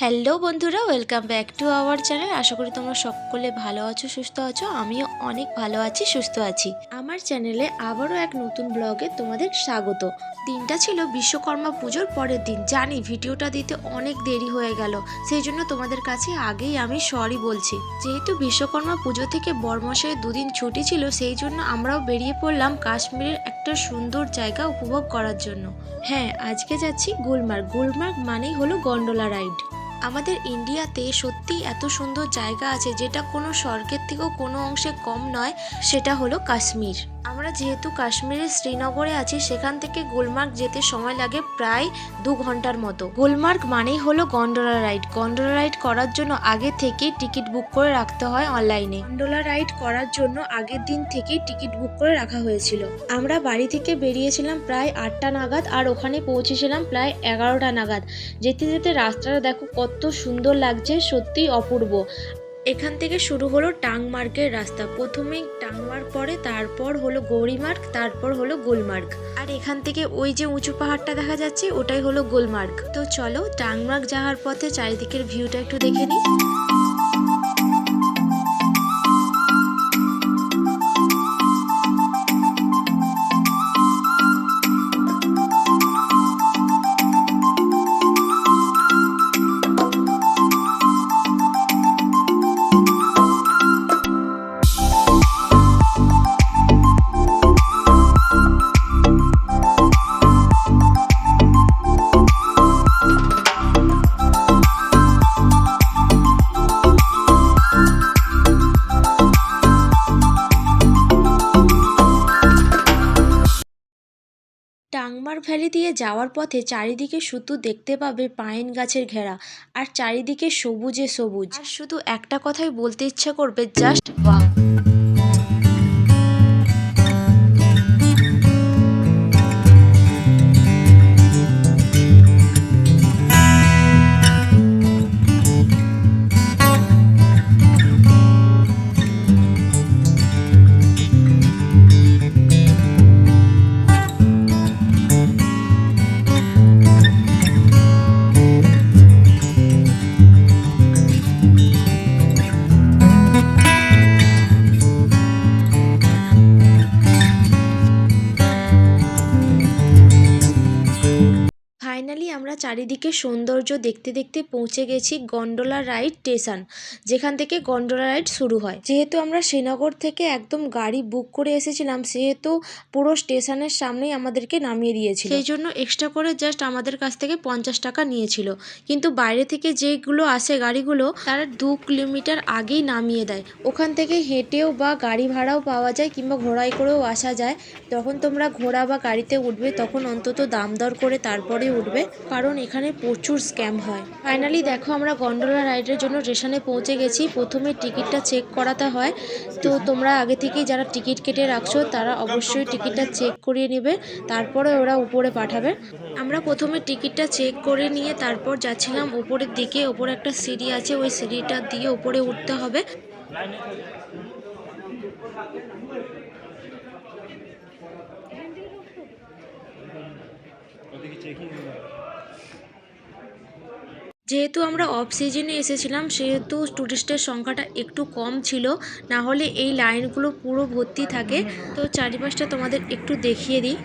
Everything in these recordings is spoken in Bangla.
হ্যালো বন্ধুরা, welcome back to our channel. আশা করি তোমরা সকলে ভালো আছো, সুস্থ আছো। আমিও অনেক ভালো আছি, সুস্থ আছি। আমার চ্যানেলে আবারও এক নতুন ব্লগে তোমাদের স্বাগত। দিনটা ছিল বিশ্বকর্মা পুজোর পরের দিন। জানি ভিডিওটা দিতে অনেক দেরি হয়ে গেল, সেই জন্য তোমাদের কাছে আগেই আমি সরি বলছি। যেহেতু বিশ্বকর্মা পুজো থেকে বর্মশাই দুদিন ছুটি ছিল, সেই জন্য আমরাও বেরিয়ে পড়লাম কাশ্মীরের একটা সুন্দর জায়গা উপভোগ করার জন্য। হ্যাঁ আজকে যাচ্ছি গুলমার্গ। গুলমার্গ মানেই হলো গন্ডোলা রাইড। আমাদের ইন্ডিয়াতে সত্যি এত সুন্দর জায়গা আছে যেটা কোনো স্বর্গের থেকেও কোনো অংশে কম নয়, সেটা হলো কাশ্মীর। আমরা যেহেতু কাশ্মীরের শ্রীনগরে আছি, সেখান থেকে গুলমার্গ যেতে সময় লাগে প্রায় দু ঘণ্টার মতো। গুলমার্গ মানেই হলো গন্ডোলা রাইড। গন্ডোলা রাইড করার জন্য আগে থেকেই টিকিট বুক করে রাখতে হয় অনলাইনে। গন্ডোলা রাইড করার জন্য আগের দিন থেকেই টিকিট বুক করে রাখা হয়েছিল। আমরা বাড়ি থেকে বেরিয়েছিলাম প্রায় আটটা নাগাদ আর ওখানে পৌঁছেছিলাম প্রায় এগারোটা নাগাদ। যেতে যেতে রাস্তাটা দেখো কত সুন্দর লাগছে, সত্যিই অপূর্ব। এখান থেকে শুরু হলো টাংমার্গের রাস্তা। প্রথমে টাংমার্গ পরে তারপর হলো গৌরীমার্গ তারপর হলো গুলমার্গ। আর এখান থেকে ওই যে উঁচু পাহাড়টা দেখা যাচ্ছে, ওটাই হলো গুলমার্গ। তো চলো টাংমার্গ যাওয়ার পথে চারিদিকের ভিউটা একটু দেখে নিই। ভ্যালি দিয়ে যাওয়ার পথে চারিদিকে শুধু দেখতে পাবে পাইন গাছের ঘেরা, আর চারিদিকে সবুজে সবুজ। শুধু একটা কথাই বলতে ইচ্ছা করবে, জাস্ট বাহ। আমরা চারিদিকে সৌন্দর্য দেখতে দেখতে পৌঁছে গেছি গন্ডোলা রাইড স্টেশন, যেখান থেকে গন্ডোলা রাইড শুরু হয়। যেহেতু আমরা শ্রীনগর থেকে একদম গাড়ি বুক করে এসেছিলাম, সেহেতু পুরো স্টেশনের সামনেই আমাদেরকে নামিয়ে দিয়েছিল। সেই জন্য এক্সট্রা করে জাস্ট আমাদের কাছ থেকে পঞ্চাশ টাকা নিয়েছিল। কিন্তু বাইরে থেকে যেগুলো আসে গাড়িগুলো, তারা দু কিলোমিটার আগেই নামিয়ে দেয়। ওখান থেকে হেঁটেও বা গাড়ি ভাড়াও পাওয়া যায় কিংবা ঘোড়ায় করেও আসা যায়। যখন তোমরা ঘোড়া বা গাড়িতে উঠবে, তখন অন্তত দাম দর করে তারপরে উঠবে। কারণ এখানে প্রচুর স্ক্যাম হয়। ফাইনালি দেখো আমরা গন্ডোলা রাইডের জন্য স্টেশনে পৌঁছে গেছি। প্রথমে টিকিটটা চেক করাতে হয়। তো তোমরা আগে থেকেই যারা টিকিট কেটে রাখছো, তারা অবশ্যই টিকিটটা চেক করিয়ে নেবে। তারপরে ওরা উপরে পাঠাবে। আমরা প্রথমে টিকিটটা চেক করে নিয়ে তারপর যাচ্ছিলাম উপরের দিকে। ওপরে একটা সিঁড়ি আছে, ওই সিঁড়িটা দিয়ে উপরে উঠতে হবে। যেহেতু আমরা অফ সিজনে এসেছিলাম, সেহেতু টুরিস্টের সংখ্যাটা একটু কম ছিল, না হলে এই লাইনগুলো পুরো ভর্তি থাকে। তো চারিপাশটা তোমাদের একটু দেখিয়ে দিই।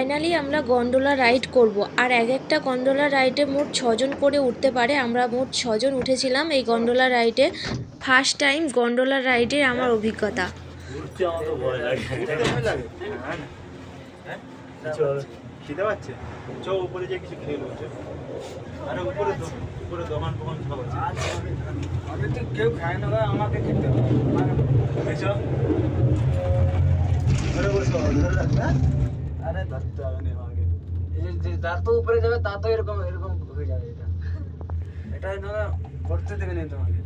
ফাইনালি আমরা গন্ডোলা রাইড করব। আর এক একটা গন্ডোলা রাইডে মোট ছজন করে উঠতে পারে। আমরা মোট ছজন উঠেছিলাম এই গন্ডোলা রাইডে। ফার্স্ট টাইম গন্ডোলা রাইডের আমার অভিজ্ঞতা। উঠতে আমার তো ভয় লাগে। চল খিদে পাচ্ছে? চ উপরে যে কিছু খেয়ে নেব আরে উপরে উপরে দোকান ফোকান সব আছে। আমি তো কেউ খায় না আমাকে খেতে হবে। চ। বসো ধরে রাখ মানে ধরতে হবে না আমাকে যে- যত উপরে যাবে তত এরকম এরকম হয়ে যাবে এটা। এটা করতে দেবে না তোমাকে।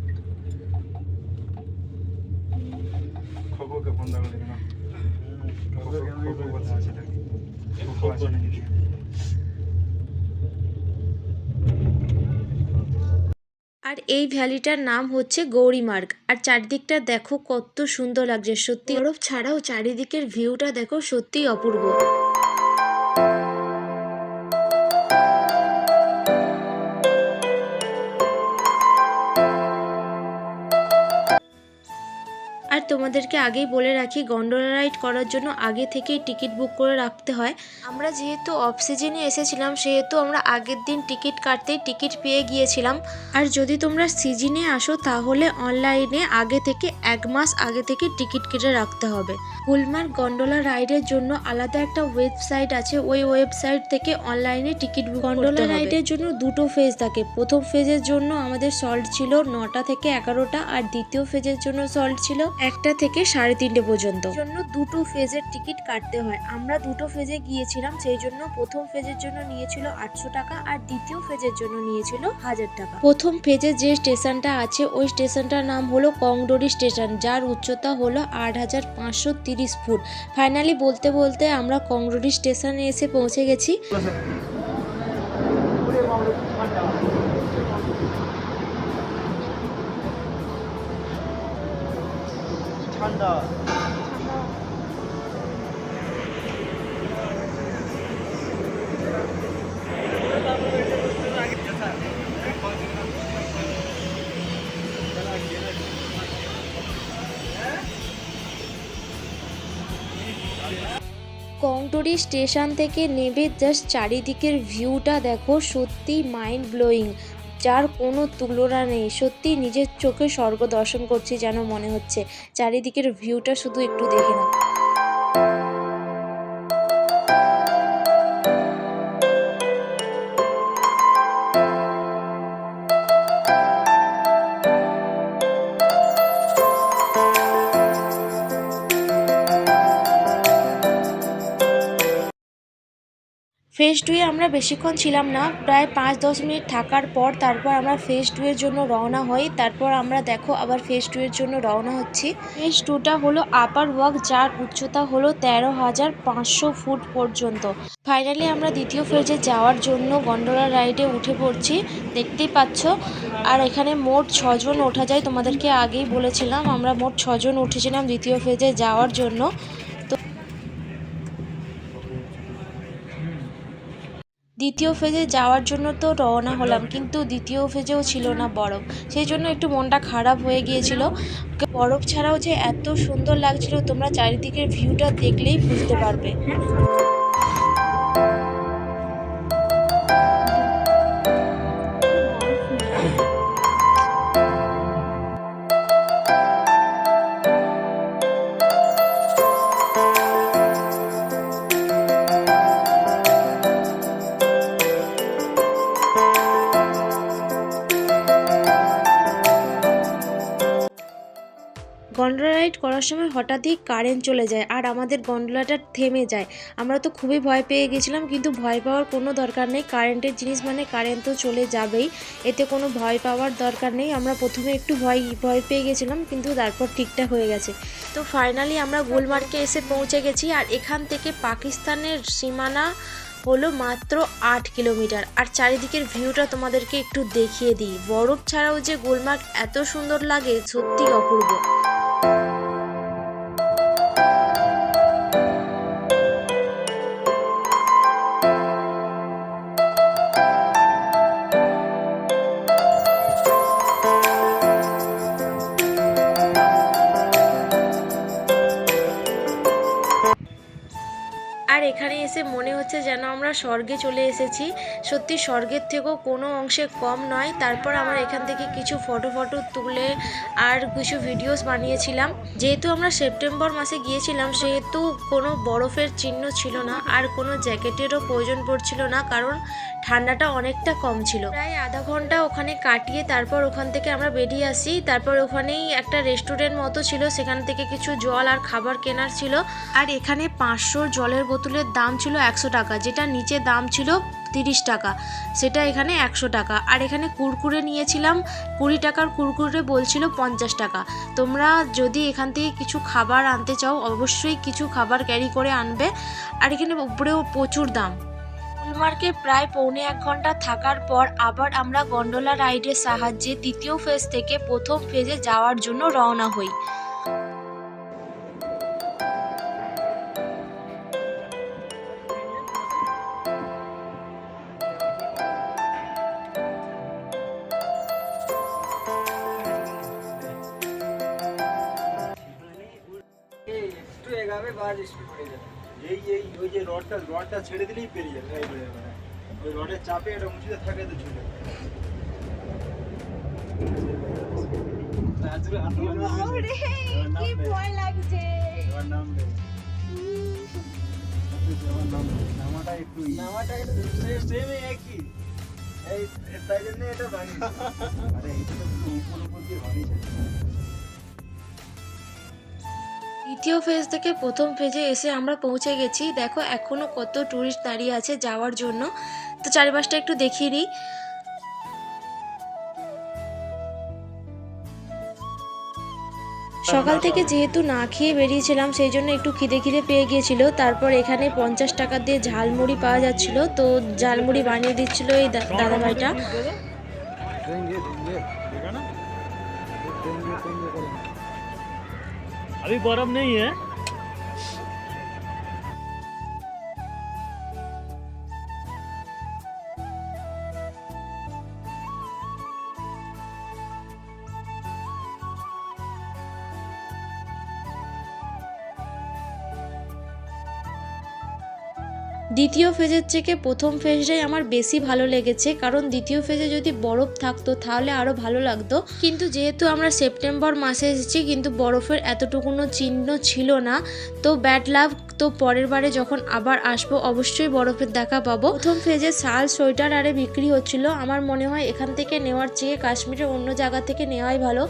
না? আর এই ভ্যালিটার নাম হচ্ছে গৌরীমার্গ আর চারিদিকটা দেখো কত সুন্দর লাগছে। সত্যি বরফ ছাড়াও চারিদিকের ভিউটা দেখো সত্যিই অপূর্ব। আর তোমাদেরকে আগেই বলে রাখি গন্ডোলা রাইড করার জন্য আগে থেকেই টিকিট বুক করে রাখতে হয়। আমরা যেহেতু অফ সিজনে এসেছিলাম, সেহেতু আমরা আগের দিন টিকিট কাটতেই টিকিট পেয়ে গিয়েছিলাম। আর যদি তোমরা সিজনে আসো, তাহলে অনলাইনে আগে থেকে এক মাস আগে থেকে টিকিট কেটে রাখতে হবে। গুলমার্গ গন্ডোলা রাইডের জন্য আলাদা একটা ওয়েবসাইট আছে, ওই ওয়েবসাইট থেকে অনলাইনে টিকিট বুক গন্ডোলা রাইডের জন্য দুটো ফেজ থাকে। প্রথম ফেজের জন্য আমাদের সল্ট ছিল নটা থেকে এগারোটা, আর দ্বিতীয় ফেজের জন্য সল্ট ছিল একটা থেকে সাড়ে তিনটে পর্যন্ত। জন্য দুটো ফেজের টিকিট কাটতে হয়। আমরা দুটো ফেজে গিয়েছিলাম সেই জন্য প্রথম ফেজের জন্য নিয়েছিল আটশো টাকা আর দ্বিতীয় ফেজের জন্য নিয়েছিল হাজার টাকা। প্রথম ফেজে যে স্টেশনটা আছে ওই স্টেশনটার নাম হলো কংডোরি স্টেশন যার উচ্চতা হলো আট হাজার পাঁচশো তিরিশ ফুট। ফাইনালি বলতে বলতে আমরা কংডোরি স্টেশনে এসে পৌঁছে গেছি। ঠান্ডা কংটোরি স্টেশন থেকে নেবে জাস্ট চারিদিকের ভিউটা দেখো সত্যি মাইন্ড ব্লোয়িং যার কোনো তুলনা নেই। সত্যি নিজের চোখে স্বর্গ দর্শন করছি যেন মনে হচ্ছে। চারিদিকের ভিউটা শুধু একটু দেখে নাও। ফেজ টুয়ে আমরা বেশিক্ষণ ছিলাম না। প্রায় পাঁচ দশ মিনিট থাকার পর তারপর আমরা ফেজ টু এর জন্য রওনা হই। তারপর আমরা দেখো আবার ফেজ টু এর জন্য রওনা হচ্ছি। ফেজ টুটা হলো আপার ওয়াক যার উচ্চতা হলো তেরো হাজার পাঁচশো ফুট পর্যন্ত। ফাইনালি আমরা দ্বিতীয় ফেজে যাওয়ার জন্য গন্ডোলা রাইডে উঠে পড়ছি। দেখতেই পাচ্ছ। আর এখানে মোট ছজন ওঠা যায়। তোমাদেরকে আগেই বলেছিলাম, আমরা মোট ছজন উঠেছিলাম দ্বিতীয় ফেজে যাওয়ার জন্য। দ্বিতীয় ফেজে যাওয়ার জন্য তো রওনা হলাম, কিন্তু দ্বিতীয় ফেজেও ছিল না বরফ। সেই জন্য একটু মনটা খারাপ হয়ে গিয়েছিল। বরফ ছাড়াও যে এত সুন্দর লাগছিল, তোমরা চারিদিকের ভিউটা দেখলেই বুঝতে পারবে। করার সময় হঠাৎই কারেন্ট চলে যায় আর আমাদের গন্ডোলাটা থেমে যায়। আমরা তো খুবই ভয় পেয়ে গেছিলাম কিন্তু ভয় পাওয়ার কোনো দরকার নেই। কারেন্টের জিনিস মানে কারেন্ট তো চলে যাবেই। এতে কোনো ভয় পাওয়ার দরকার নেই। আমরা প্রথমে একটু ভয় ভয় পেয়ে গেছিলাম কিন্তু তারপর ঠিকঠাক হয়ে গেছে। তো ফাইনালি আমরা গুলমার্গে এসে পৌঁছে গেছি আর এখান থেকে পাকিস্তানের সীমানা হলো মাত্র আট কিলোমিটার। আর চারিদিকের ভিউটা তোমাদেরকে একটু দেখিয়ে দিই। বরফ ছাড়াও যে গুলমার্গ এত সুন্দর লাগে সত্যি অপূর্ব। এখানে এসে মনে হচ্ছে যেন আমরা স্বর্গে চলে এসেছি। সত্যি স্বর্গের থেকেও কোনো অংশে কম নয়। তারপর আমরা এখান থেকে কিছু ফটো ফটো তুলে আর কিছু ভিডিওস বানিয়েছিলাম। যেহেতু আমরা সেপ্টেম্বর মাসে গিয়েছিলাম, সেহেতু কোনো বরফের চিহ্ন ছিল না আর কোনো জ্যাকেটেরও প্রয়োজন পড়ছিল না কারণ ঠান্ডাটা অনেকটা কম ছিল। প্রায় আধা ঘণ্টা ওখানে কাটিয়ে তারপর ওখান থেকে আমরা বেরিয়ে আসি। তারপর ওখানেই একটা রেস্টুরেন্ট মতো ছিল। সেখান থেকে কিছু জল আর খাবার কেনার ছিল। আর এখানে পাঁচশো জলের বোতলের দাম ছিল একশো টাকা, যেটা নিচে দাম ছিল তিরিশ টাকা, সেটা এখানে একশো টাকা। আর এখানে কুরকুরে নিয়েছিলাম, কুড়ি টাকার কুরকুরে বলছিল পঞ্চাশ টাকা। তোমরা যদি এখান থেকে কিছু খাবার আনতে চাও, অবশ্যই কিছু খাবার ক্যারি করে আনবে। আর এখানে উপরেও প্রচুর দাম। গুলমার্গে প্রায় পৌনে এক ঘণ্টা থাকার পর আবার আমরা গন্ডোলা রাইডের সাহায্যে দ্বিতীয় ফেজ থেকে প্রথম ফেজে যাওয়ার জন্য রওনা হই। বাস স্পিড যাবে এই এই ওই যে রডটা রডটা ছেড়ে দিলেই পেরিয়ে যাবে। এই বেড়ে বেড়ে। ওই রডের চাপে এটা উঁচুতে থাকে তো ঝুলে নামাটা একটু নামাটা সেম একই। এই তাই জন্য এটা ভাঙি আরে এইটা তো পুরো উপর উপর দিয়ে ভাঙিছে দ্বিতীয় ফেজ থেকে প্রথম ফেজে এসে আমরা পৌঁছে গেছি। দেখো, এখনও কত টুরিস্ট দাঁড়িয়ে আছে যাওয়ার জন্য। তো চারিপাশটা একটু দেখিয়ে নিই সকাল থেকে যেহেতু না খেয়ে বেরিয়েছিলাম, সেই জন্য একটু খিদে খিদে পেয়ে গিয়েছিল। তারপর এখানে পঞ্চাশ টাকা দিয়ে ঝালমুড়ি পাওয়া যাচ্ছিল। তো ঝালমুড়ি বানিয়ে দিচ্ছিল এই দাদাভাইটা। अभी बर्फ़ नहीं है। দ্বিতীয় ফেজের থেকে প্রথম ফেজটাই আমার বেশি ভালো লেগেছে। কারণ দ্বিতীয় ফেজে যদি বরফ থাকতো, তাহলে আরও ভালো লাগতো। কিন্তু যেহেতু আমরা সেপ্টেম্বর মাসে এসেছি, কিন্তু বরফের এতটুকুনো চিহ্ন ছিল না। তো ব্যাড লাভ তো পরের বারে যখন আবার আসব, অবশ্যই বরফের দেখা পাবো। প্রথম ফেজে শাল, সোয়েটার আরে বিক্রি হচ্ছিল। আমার মনে হয় এখান থেকে নেওয়ার চেয়ে কাশ্মীরের অন্য জায়গা থেকে নেওয়াই ভালো,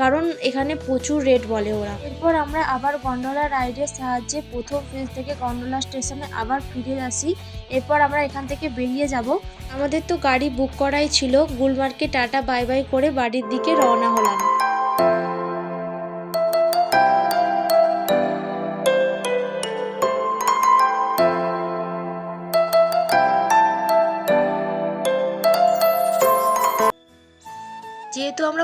কারণ এখানে প্রচুর রেট বলে ওরা। এরপর আমরা আবার গন্ডোলা রাইডের সাহায্যে প্রথম ফেজ থেকে গন্ডোলা স্টেশনে আবার ফিরে আসি। এরপর আমরা এখান থেকে বেরিয়ে যাব। আমাদের তো গাড়ি বুক করাই ছিল। গুলমার্গে টাটা বাই বাই করে বাড়ির দিকে রওনা হলাম।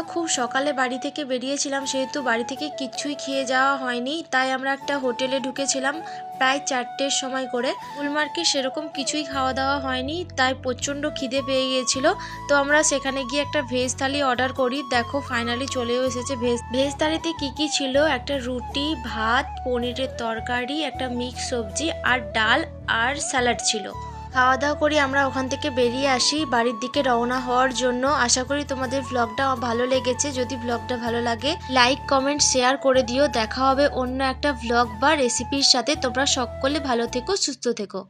খুব সকালে বাড়ি থেকে বেরিয়েছিলাম, সেহেতু বাড়ি থেকে কিচ্ছুই খেয়ে যাওয়া হয়নি, তাই আমরা একটা হোটেলে ঢুকেছিলাম প্রায় চারটের সময় করে। গুলমার্গে সেরকম কিছুই খাওয়া দাওয়া হয়নি, তাই প্রচণ্ড খিদে পেয়ে গিয়েছিল। তো আমরা সেখানে গিয়ে একটা ভেজ থালি অর্ডার করি। দেখো ফাইনালি চলেও এসেছে ভেজ। ভেজ থালিতে কী কী ছিল? একটা রুটি, ভাত, পনিরের তরকারি, একটা মিক্স সবজি, আর ডাল আর স্যালাড ছিল। খাওয়া দাওয়া করে, আমরা ওখান থেকে বেরিয়ে আসি। বাড়ির দিকে রওনা হওয়ার জন্য আশা করি তোমাদের ব্লগটা ভালো লেগেছে। যদি ব্লগটা ভালো লাগে লাইক কমেন্ট শেয়ার করে দিও। দেখা হবে অন্য একটা ব্লগ বা রেসিপির সাথে। তোমরা সকলে ভালো থেকো, সুস্থ থেকো।